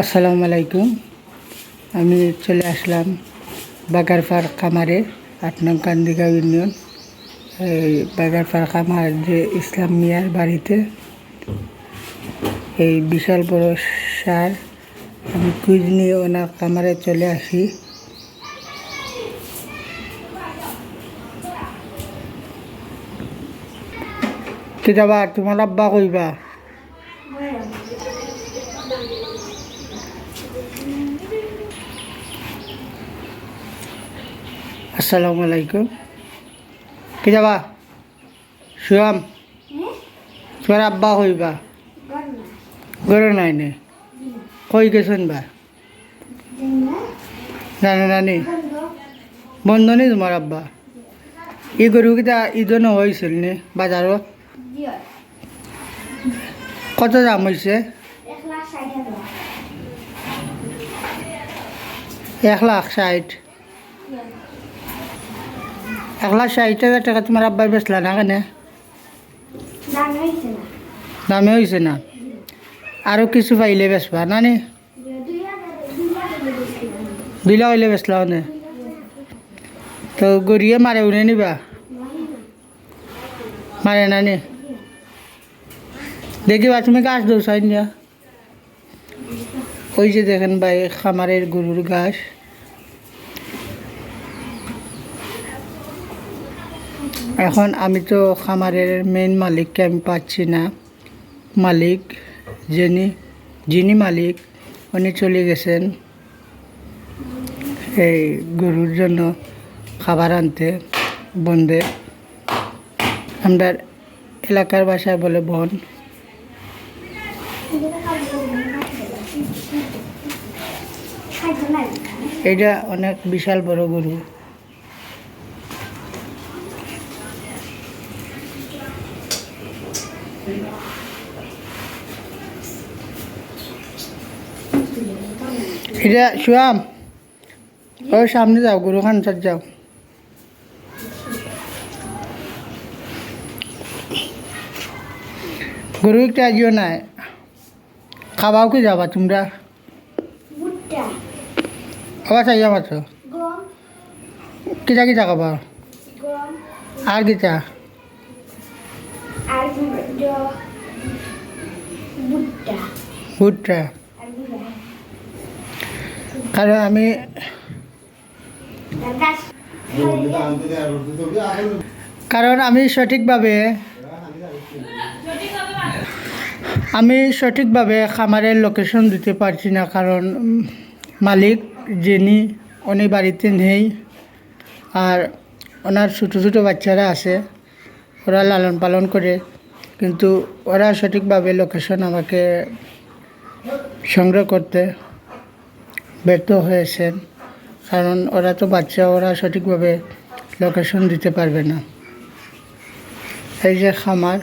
আসসালামু আলাইকুম। আমি চলে আসলাম বাগারপার খামারে আট নং কান্দিগাঁও ইউনিয়ন। এই বাগারপার খামার যে ইসলাম মিয়ার বাড়িতে এই বিশাল বড় সার আমি কুইজ নিয়ে ওনার খামারে চলে আসি। কিতাবা তোমার আব্বা কইবা? আসসালামু আলাইকুম। কি যাবা? শুয়াম? তোমার আব্বা কইবা গরু নাই নে? কই গেছেন বা নানি নানি? বন্ধ নি তোমার আব্বা? ই গরু কিটা ঈদও নহৈছিল নে বাজাৰত কত দাম হৈছে এক লাখ ষাট। এক লাখ ষাট হাজার টাকা তোমার আব্বাই বেচলা না কেন? দামে হয়েছে না। আরও কিছু পাইলে বেচবা না নি? দুই লাখ হইলে বেচলা নে তো গড়িয়ে মারে উনে নিবা। মারে না নি। দেখিবা তুমি গাছ দৌ চাই নিয়া ওই যে দেখেন ভাই, খামারের গরুর ঘাস। এখন আমি তো খামারের মেন মালিককে আমি পাচ্ছি না। মালিক, যিনি যিনি মালিক, উনি চলে গেছেন এই গরুর জন্য খাবার আনতে, বন্ধে। আমরা এলাকার ভাষায় বলে বন। এটা অনেক বিশাল বড় গরু। এটা শুয়াম। ও, সামনে যাও গরু খান যাও। গরু একটা আজিও নাই। খাবাও কি যাবা তোমরা? আবার চাইয়া মাত্র কিটা কিটা খাবা? আর কিটা? ভুট্টা। কারণ আমি কারণ আমি সঠিকভাবে আমি সঠিকভাবে খামারের লোকেশন দিতে পারছি না, কারণ মালিক যিনি, উনি বাড়িতে নেই আর ওনার ছোটো ছোটো বাচ্চারা আছে, ওরা লালন পালন করে, কিন্তু ওরা সঠিকভাবে লোকেশন আমাকে সংগ্রহ করতে ব্যর্থ হয়েছেন, কারণ ওরা তো বাচ্চা, ওরা সঠিকভাবে লোকেশন দিতে পারবে না। এই যে খামার